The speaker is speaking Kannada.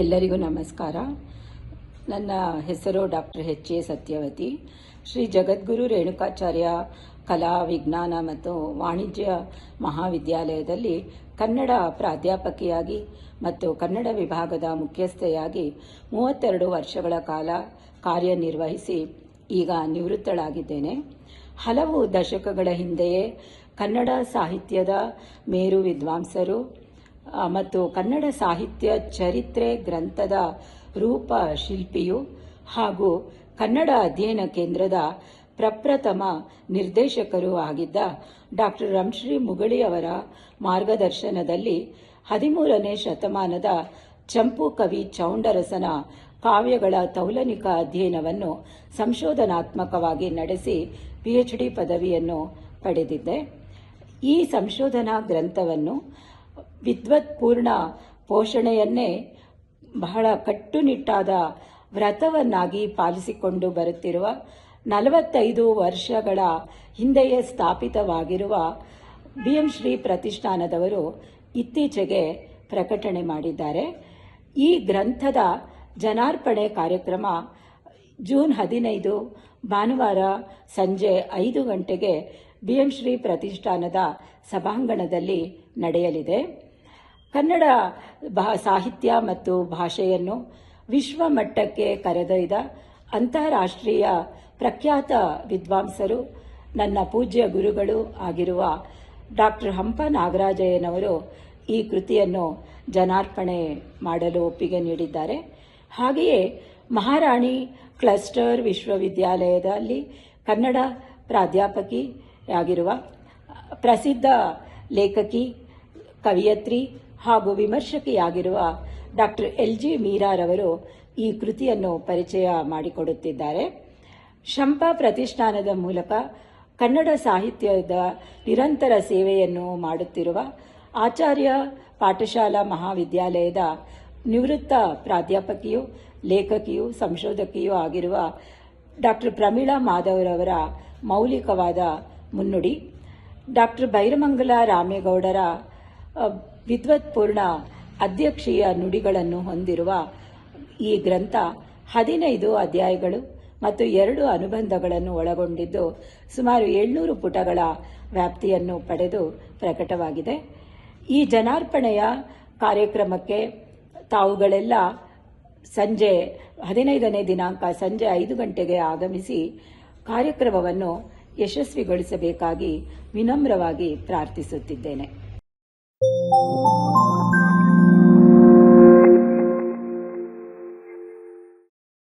ಎಲ್ಲರಿಗೂ ನಮಸ್ಕಾರ. ನನ್ನ ಹೆಸರು doctor H A Satyavati. Shri Jagadguru Renukacharya ಕಲಾ ವಿಜ್ಞಾನ ಮತ್ತು ವಾಣಿಜ್ಯ ಮಹಾವಿದ್ಯಾಲಯದಲ್ಲಿ ಕನ್ನಡ ಪ್ರಾಧ್ಯಾಪಕಿಯಾಗಿ ಮತ್ತು ಕನ್ನಡ ವಿಭಾಗದ ಮುಖ್ಯಸ್ಥೆಯಾಗಿ ಮೂವತ್ತೆರಡು ವರ್ಷಗಳ ಕಾಲ ಕಾರ್ಯನಿರ್ವಹಿಸಿ ಈಗ ನಿವೃತ್ತಳಾಗಿದ್ದೇನೆ. ಹಲವು ದಶಕಗಳ ಹಿಂದೆಯೇ ಕನ್ನಡ ಸಾಹಿತ್ಯದ ಮೇರು ವಿದ್ವಾಂಸರು ಮತ್ತು ಕನ್ನಡ ಸಾಹಿತ್ಯ ಚರಿತ್ರೆ ಗ್ರಂಥದ ರೂಪ ಶಿಲ್ಪಿಯು ಹಾಗೂ ಕನ್ನಡ ಅಧ್ಯಯನ ಕೇಂದ್ರದ ಪ್ರಪ್ರಥಮ ನಿರ್ದೇಶಕರು ಆಗಿದ್ದ ಡಾಕ್ಟರ್ ರಂಶ್ರೀ ಮುಗಳಿ ಅವರ ಮಾರ್ಗದರ್ಶನದಲ್ಲಿ ಹದಿಮೂರನೇ ಶತಮಾನದ ಚಂಪು ಕವಿ ಚೌಂಡರಸನ ಕಾವ್ಯಗಳ ತೌಲನಿಕ ಅಧ್ಯಯನವನ್ನು ಸಂಶೋಧನಾತ್ಮಕವಾಗಿ ನಡೆಸಿ ಪಿಎಚ್ಡಿ ಪದವಿಯನ್ನು ಪಡೆದಿದ್ದೆ. ಈ ಸಂಶೋಧನಾ ಗ್ರಂಥವನ್ನು ವಿದ್ವತ್ಪೂರ್ಣ ಪೋಷಣೆಯನ್ನೇ ಬಹಳ ಕಟ್ಟುನಿಟ್ಟಾದ ವ್ರತವನ್ನಾಗಿ ಪಾಲಿಸಿಕೊಂಡು ಬರುತ್ತಿರುವ ನಲವತ್ತೈದು ವರ್ಷಗಳ ಹಿಂದೆಯೇ ಸ್ಥಾಪಿತವಾಗಿರುವ ಬಿಎಂ ಶ್ರೀ ಪ್ರತಿಷ್ಠಾನದವರು ಇತ್ತೀಚೆಗೆ ಪ್ರಕಟಣೆ ಮಾಡಿದ್ದಾರೆ. ಈ ಗ್ರಂಥದ ಜನಾರ್ಪಣೆ ಕಾರ್ಯಕ್ರಮ ಜೂನ್ ಹದಿನೈದು ಭಾನುವಾರ ಸಂಜೆ ಐದು ಗಂಟೆಗೆ ಶ್ರೀ ಪ್ರತಿಷ್ಠಾನದ ಸಭಾಂಗಣದಲ್ಲಿ ನಡೆಯಲಿದೆ. ಕನ್ನಡ ಭಾ- ಸಾಹಿತ್ಯ ಮತ್ತು ಭಾಷೆಯನ್ನು ವಿಶ್ವ ಮಟ್ಟಕ್ಕೆ ಕರೆದೊಯ್ದ ಅಂತಾರಾಷ್ಟ್ರೀಯ ಪ್ರಖ್ಯಾತ ವಿದ್ವಾಂಸರು, ನನ್ನ ಪೂಜ್ಯ ಗುರುಗಳು ಆಗಿರುವ ಡಾಕ್ಟರ್ ಹಂಪ ನಾಗರಾಜಯ್ಯನವರು ಈ ಕೃತಿಯನ್ನು ಜನಾರ್ಪಣೆ ಮಾಡಲು ಒಪ್ಪಿಗೆ ನೀಡಿದ್ದಾರೆ. ಹಾಗೆಯೇ ಮಹಾರಾಣಿ ಕ್ಲಸ್ಟರ್ ವಿಶ್ವವಿದ್ಯಾಲಯದಲ್ಲಿ ಕನ್ನಡ ಪ್ರಾಧ್ಯಾಪಕಿಯಾಗಿರುವ ಪ್ರಸಿದ್ಧ ಲೇಖಕಿ, ಕವಿಯತ್ರಿ ಹಾಗೂ ವಿಮರ್ಶಕಿಯಾಗಿರುವ ಡಾಕ್ಟರ್ ಎಲ್ ಜಿ ಮೀರಾರವರು ಈ ಕೃತಿಯನ್ನು ಪರಿಚಯ ಮಾಡಿಕೊಡುತ್ತಿದ್ದಾರೆ. ಶಂಪ ಪ್ರತಿಷ್ಠಾನದ ಮೂಲಕ ಕನ್ನಡ ಸಾಹಿತ್ಯದ ನಿರಂತರ ಸೇವೆಯನ್ನು ಮಾಡುತ್ತಿರುವ ಆಚಾರ್ಯ ಪಾಠಶಾಲಾ ಮಹಾವಿದ್ಯಾಲಯದ ನಿವೃತ್ತ ಪ್ರಾಧ್ಯಾಪಕಿಯು, ಲೇಖಕಿಯು, ಸಂಶೋಧಕಿಯೂ ಆಗಿರುವ ಡಾಕ್ಟರ್ ಪ್ರಮೀಳಾ ಮಾಧವರವರ ಮೌಲಿಕವಾದ ಮುನ್ನುಡಿ. ಡಾಕ್ಟರ್ ಬೈರಮಂಗಲ ರಾಮೇಗೌಡರ ವಿದ್ವತ್ಪೂರ್ಣ ಅಧ್ಯಕ್ಷೀಯ ನುಡಿಗಳನ್ನು ಹೊಂದಿರುವ ಈ ಗ್ರಂಥ ಹದಿನೈದು ಅಧ್ಯಾಯಗಳು ಮತ್ತು ಎರಡು ಅನುಬಂಧಗಳನ್ನು ಒಳಗೊಂಡಿದ್ದು ಸುಮಾರು ಏಳ್ನೂರು ಪುಟಗಳ ವ್ಯಾಪ್ತಿಯನ್ನು ಪಡೆದು ಪ್ರಕಟವಾಗಿದೆ. ಈ ಜನಾರ್ಪಣೆಯ ಕಾರ್ಯಕ್ರಮಕ್ಕೆ ತಾವುಗಳೆಲ್ಲ ಸಂಜೆ ಹದಿನೈದನೇ ದಿನಾಂಕ ಸಂಜೆ ಐದು ಗಂಟೆಗೆ ಆಗಮಿಸಿ ಕಾರ್ಯಕ್ರಮವನ್ನು ಯಶಸ್ವಿಗೊಳಿಸಬೇಕಾಗಿ ವಿನಮ್ರವಾಗಿ ಪ್ರಾರ್ಥಿಸುತ್ತಿದ್ದೇನೆ.